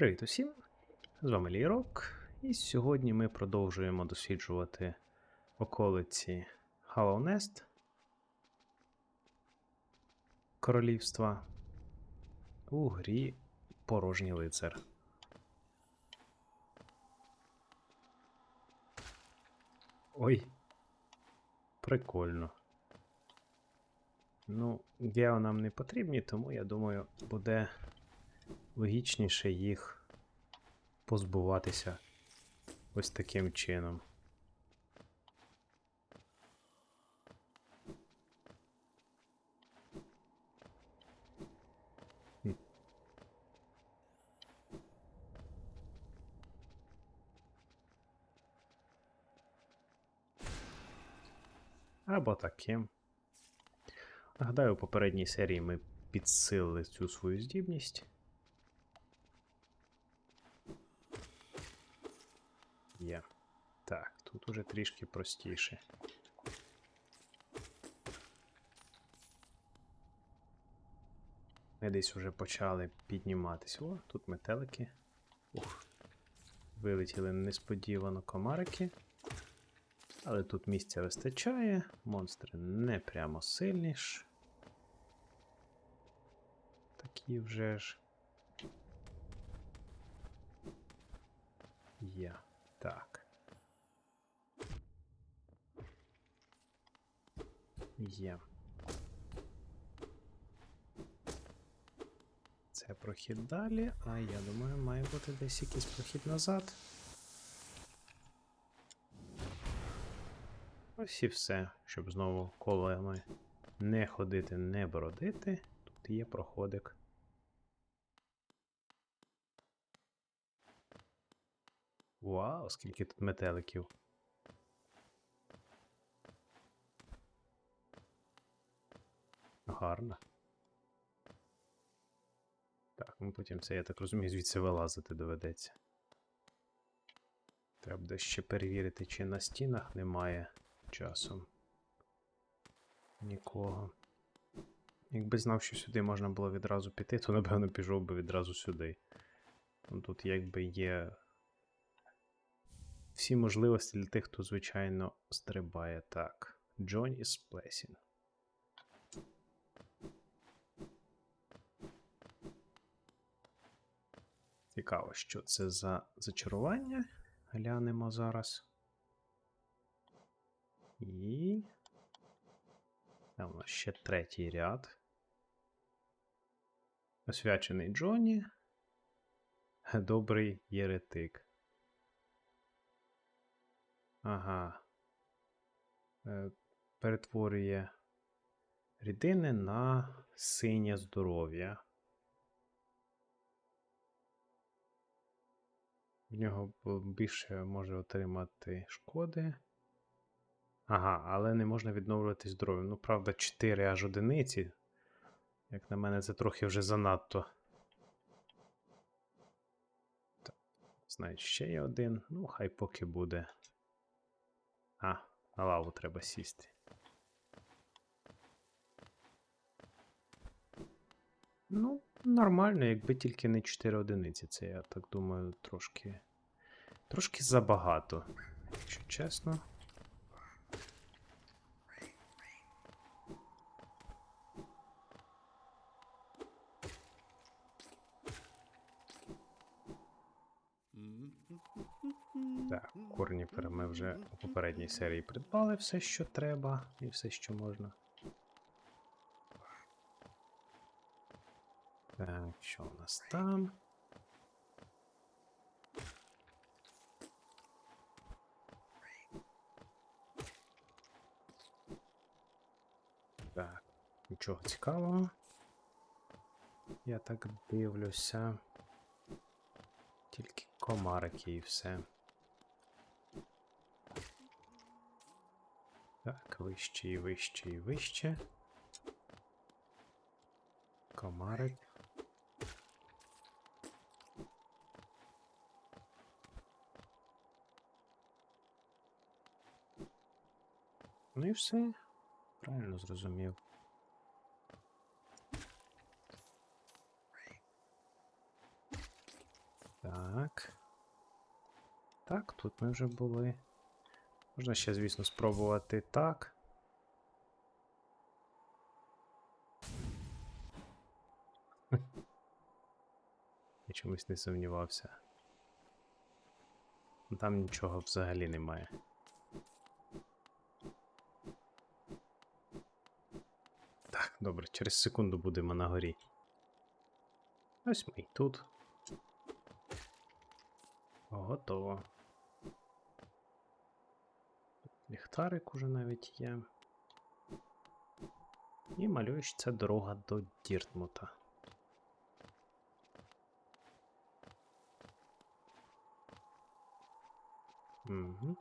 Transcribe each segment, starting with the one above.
Привіт усім! З вами Лірок, і сьогодні ми продовжуємо досліджувати околиці Халлоунест королівства у грі Порожній лицар. Ой, прикольно. Ну, гео нам не потрібні, тому я думаю, буде логічніше їх позбуватися ось таким чином. Або таким. Нагадаю, у попередній серії ми підсилили цю свою здібність. Є. Так, тут уже трішки простіше. Ми десь вже почали підніматися. О, тут метелики. Ух. Вилетіли несподівано комарики. Але тут місця вистачає. Монстри не прямо сильні ж. Такі вже ж. Є. Так. Є. Це прохід далі, а я думаю, має бути десь якийсь прохід назад. Ось і все, щоб знову колами не ходити, не бродити. Тут є проходик. Вау, скільки тут метеликів. Гарно. Так, ну потім це, я так розумію, звідси вилазити доведеться. Треба буде ще перевірити, чи на стінах немає часом. Нікого. Якби знав, що сюди можна було відразу піти, то напевно пішов би відразу сюди. Ну, Тут якби є всі можливості для тих, хто, звичайно, стрибає так. Join is Blessing. Цікаво, що це за зачарування. Глянемо зараз. І. Там у нас ще третій ряд. Освячений Джоні. Добрий єретик. Ага. Е, Перетворює рідини на синє здоров'я. В нього більше може отримати шкоди. Ага, але не можна відновлювати здоров'я. Ну, правда, 4 аж одиниці. Як на мене, це трохи вже занадто. Так, значить, ще є один. Ну, хай поки буде. А, на лаву треба сісти. Ну, нормально, якби тільки не 4 одиниці. Це я так думаю, трошки. Трошки забагато, якщо чесно. Так, корніпера ми вже у попередній серії придбали все, що треба, і все, що можна. Так, що у нас там? Так, нічого цікавого. Я так дивлюся. Тільки комарики і все. Так, вище і вище і вище. Комарик. Ну і все. Правильно зрозумів. Так. Так, тут ми вже були. Можна ще, звісно, спробувати так. Я чомусь не сумнівався. Там нічого взагалі немає. Так, добре, через секунду будемо на горі. Ось ми й тут. Готово. Ліхтарик уже навіть є. І малюєш це дорога до Діртмута. Угу.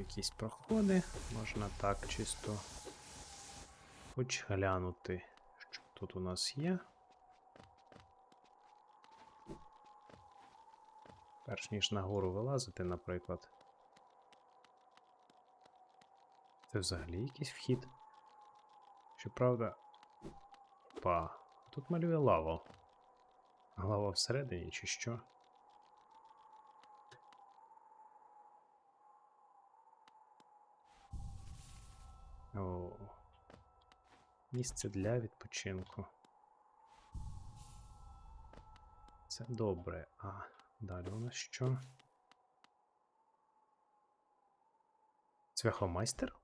Якісь проходи, можна так чисто хоч глянути, що тут у нас є. Перш ніж нагору вилазити, наприклад. Це взагалі якийсь вхід. Щоправда. Па, тут малює лаву. Лава всередині чи що? О. Місце для відпочинку. Це добре. А далі у нас що? Цвяхомайстер?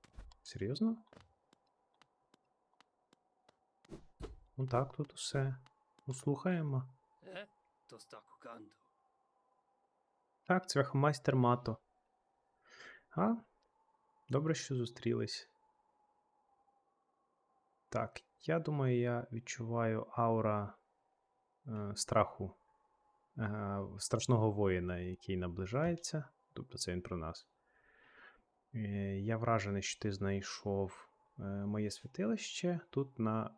Серйозно? Ну так, тут усе. Ну слухаємо. Так, цвяхомайстер мато. А? Добре, що зустрілись. Так, я думаю, я відчуваю аура е, страху. Е, страшного воїна, який наближається. Тобто це він про нас. Е, я вражений, що ти знайшов е, моє святилище тут на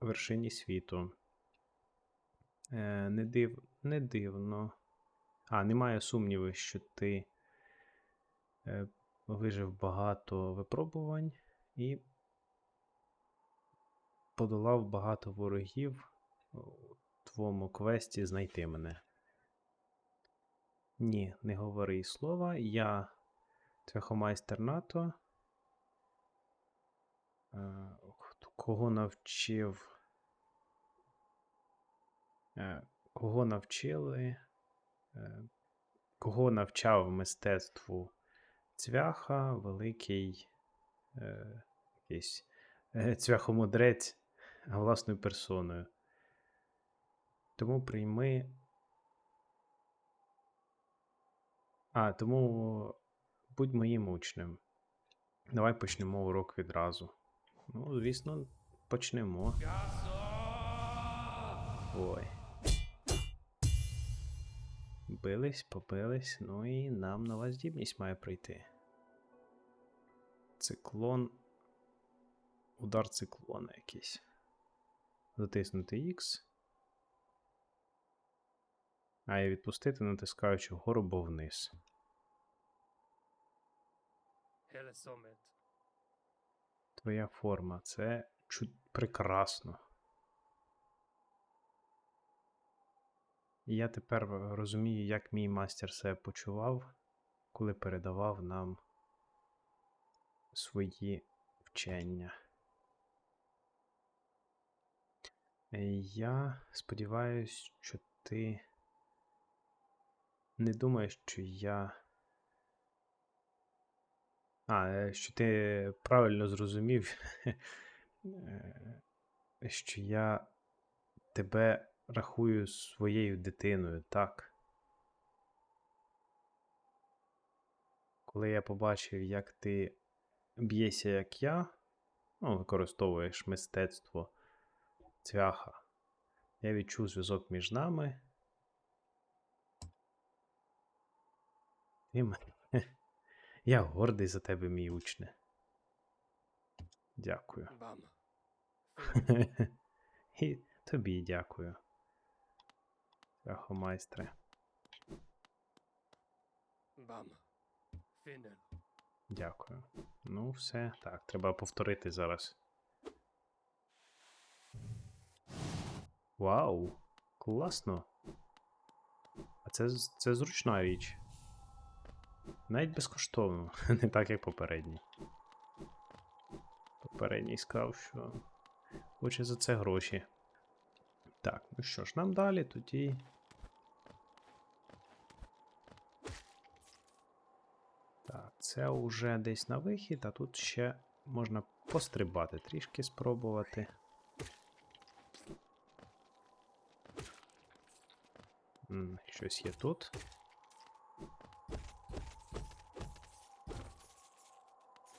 вершині світу. Е, не, див... не дивно. А, немає сумніву, що ти е, вижив багато випробувань і подолав багато ворогів у твоєму квесті знайти мене. Ні, не говори й слова. Я цвяхомайстер НАТО. Е, Кого навчив. Е, Кого навчили. Е, Кого навчав мистецтву цвяха, великий е, якийсь е, цвяхомудрець власною персоною. Тому прийми. А, тому будь моїм учнем. Давай почнемо урок відразу. Ну, звісно, почнемо. Ой. Бились, побились, ну і нам нова здібність має прийти. Циклон. Удар циклона якийсь затиснути X. А я відпустити, натискаючи вгору бо вниз. Твоя форма. Це прекрасно. І я тепер розумію, як мій мастер себе почував, коли передавав нам свої вчення. Я сподіваюся, що ти не думаєш, що я. А, що ти правильно зрозумів, е, що я тебе рахую своєю дитиною, так? Коли я побачив, як ти б'єшся, як я, ну, використовуєш мистецтво цвяха. Я відчув зв'язок між нами. І Я гордий за тебе, мій учне. Дякую. І тобі дякую. Цвяхомайстре. Дякую. Ну, все. Так, треба повторити зараз. Вау! Класно. А це, це зручна річ. Навіть безкоштовно, не так, як попередній. Попередній сказав, що хоче за це гроші. Так, ну що ж, нам далі тоді. Так, це вже десь на вихід, а тут ще можна пострибати трішки спробувати. Щось є тут.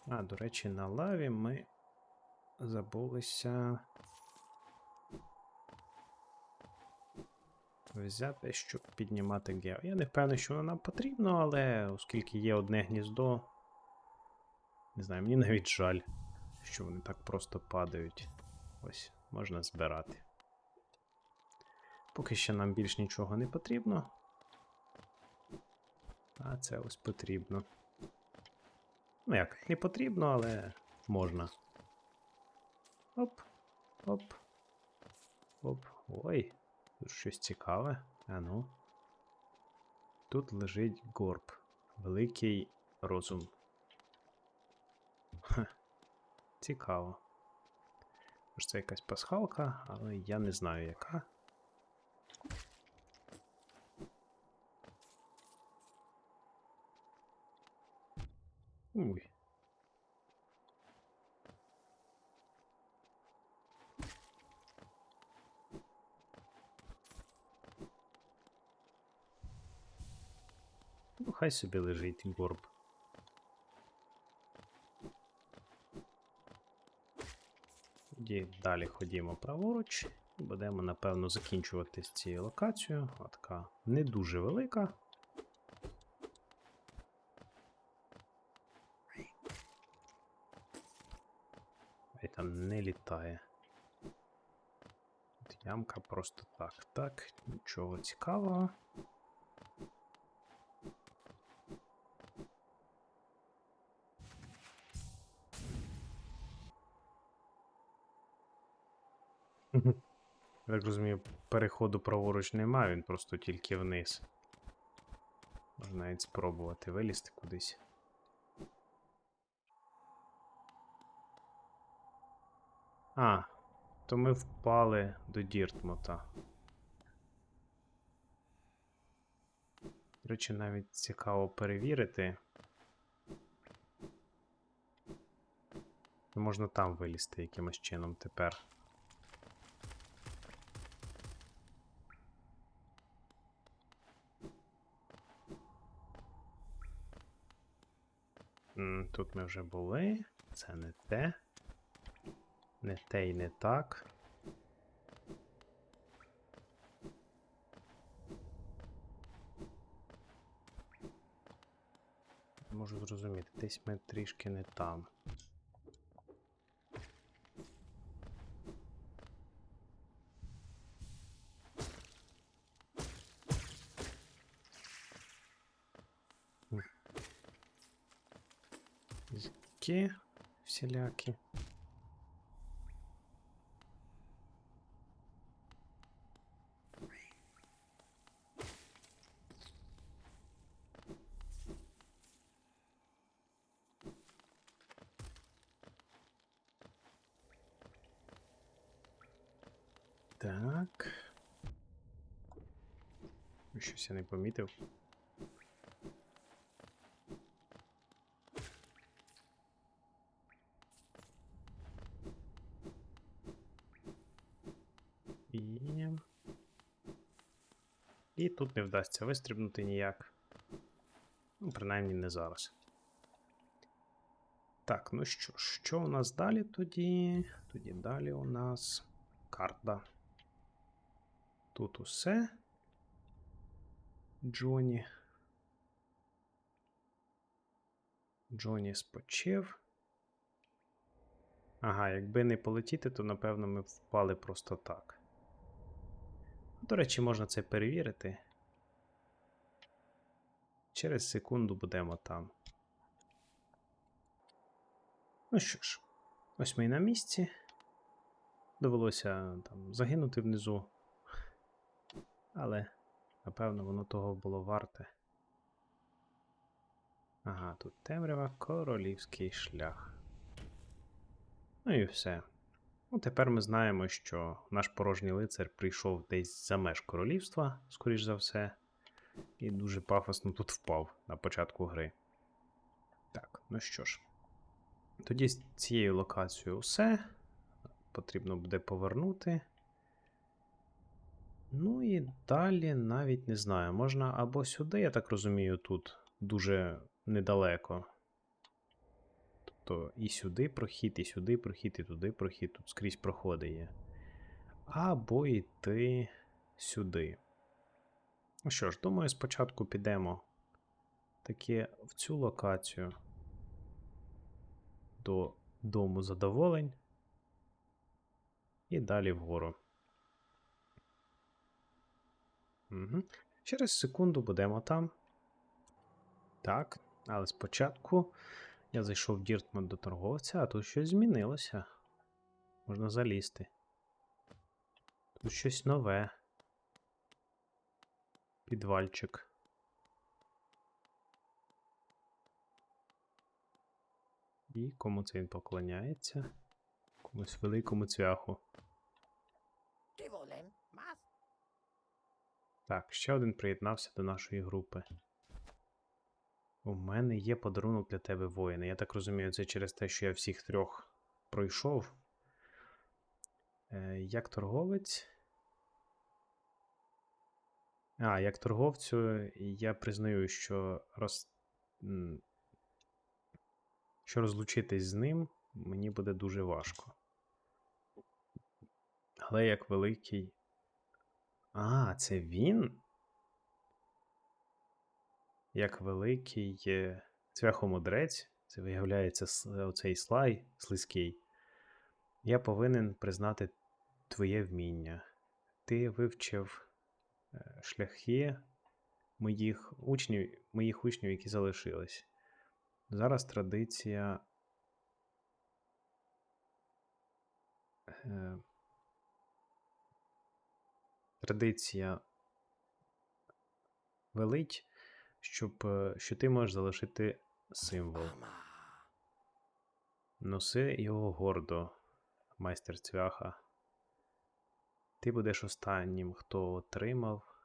А, до речі, на лаві ми забулися взяти, щоб піднімати гео. Я не впевнений, що воно нам потрібно, але оскільки є одне гніздо, не знаю, мені навіть жаль, що вони так просто падають. Ось, можна збирати. Поки що нам більш нічого не потрібно. А це ось потрібно. Ну як, не потрібно, але можна. Оп, оп. Оп. Ой, тут щось цікаве. А ну. Тут лежить горб. Великий розум. Ха. Цікаво. Може, це якась пасхалка, але я не знаю яка. Уй. Ну, хай собі лежить горб. Тоді далі ходімо праворуч і будемо, напевно, закінчувати з цією локацією. Вона така не дуже велика. І там не літає. Тут ямка просто так. Так, нічого цікавого. Так розумію, переходу праворуч немає, він просто тільки вниз. Можна навіть спробувати вилізти кудись. А, то ми впали до Діртмота. До речі, навіть цікаво перевірити. Можна там вилізти якимось чином тепер. Тут ми вже були. Це не те. Не те і не так. Можу зрозуміти, десь ми трішки не там. Язики всілякі. Так. Щось я не помітив. І... Тут не вдасться вистрибнути ніяк. Ну, принаймні не зараз. Так, ну що що у нас далі тоді? Тоді далі у нас карта. Тут усе. Джоні. Джоні спочив. Ага, якби не полетіти, то напевно ми впали просто так. До речі, можна це перевірити. Через секунду будемо там. Ну що ж, ось ми і на місці. Довелося там загинути внизу. Але, напевно, воно того було варте. Ага, тут темрява, королівський шлях. Ну і все. Ну, тепер ми знаємо, що наш порожній лицар прийшов десь за меж королівства, скоріш за все, і дуже пафосно тут впав на початку гри. Так, ну що ж. Тоді з цією локацією все. Потрібно буде повернути. Ну і далі навіть не знаю. Можна або сюди, я так розумію, тут дуже недалеко. Тобто і сюди прохід, і сюди прохід, і туди прохід, тут скрізь проходи є. Або йти сюди. Ну що ж, думаю, спочатку підемо таки в цю локацію до дому задоволень. І далі вгору. Угу. Через секунду будемо там. Так, але спочатку я зайшов в Діртман до торговця, а тут щось змінилося. Можна залізти. Тут щось нове. Підвальчик. І кому це він поклоняється? Комусь великому цвяху. Так, ще один приєднався до нашої групи. У мене є подарунок для тебе, воїне. Я так розумію, це через те, що я всіх трьох пройшов. Е, як торговець. А, як торговцю, я признаю, що роз... що розлучитись з ним мені буде дуже важко. Але як великий. А, це він? Як великий е, цвяхомудрець, це виявляється оцей слай слизький. Я повинен признати твоє вміння. Ти вивчив е, шляхи моїх учнів, моїх учнів, які залишились. Зараз традиція. Традиція велить, щоб, е, що ти можеш залишити символ. Носи його гордо, майстер цвяха. Ти будеш останнім, хто отримав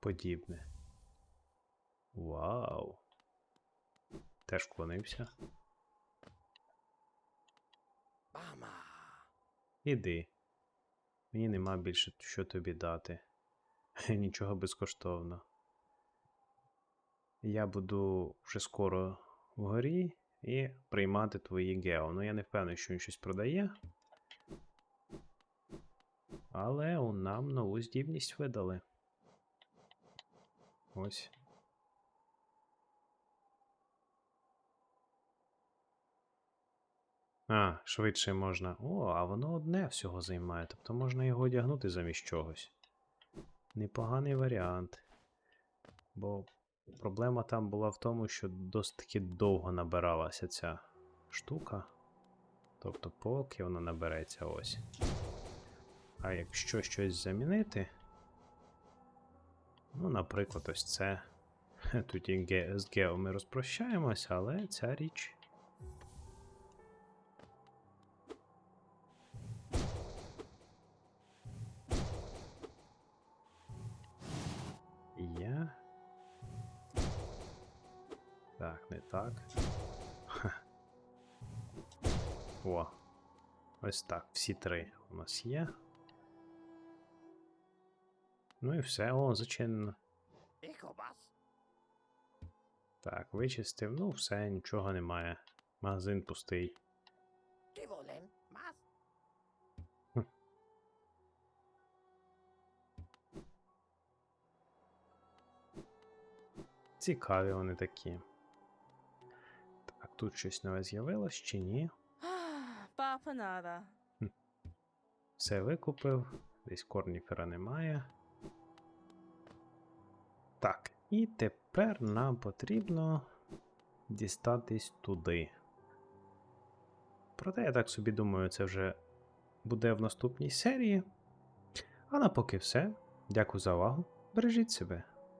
подібне. Вау. Теж вклонився. Іди. Мені нема більше що тобі дати. Нічого безкоштовно. Я буду вже скоро вгорі і приймати твої гео. Ну, я не впевнений, що він щось продає. Але нам нову здібність видали. Ось. А, швидше можна. О, а воно одне всього займає, тобто можна його одягнути замість чогось. Непоганий варіант. Бо проблема там була в тому, що досить довго набиралася ця штука. Тобто, поки вона набереться ось. А якщо щось замінити. Ну, наприклад, ось це. Тут і з Гео ми розпрощаємося, але ця річ Так. Ха. О. Ось так. Всі три у нас є. Ну і все. О, зачинено. Так, вичистив. Ну, все, нічого немає. Магазин пустий. Var Цікаві вони такі. Тут щось нове з'явилось чи ні? Papa nada. Все викупив. Десь корніфера немає. Так, і тепер нам потрібно дістатись туди. Проте, я так собі думаю, це вже буде в наступній серії. А на поки все. Дякую за увагу. Бережіть себе.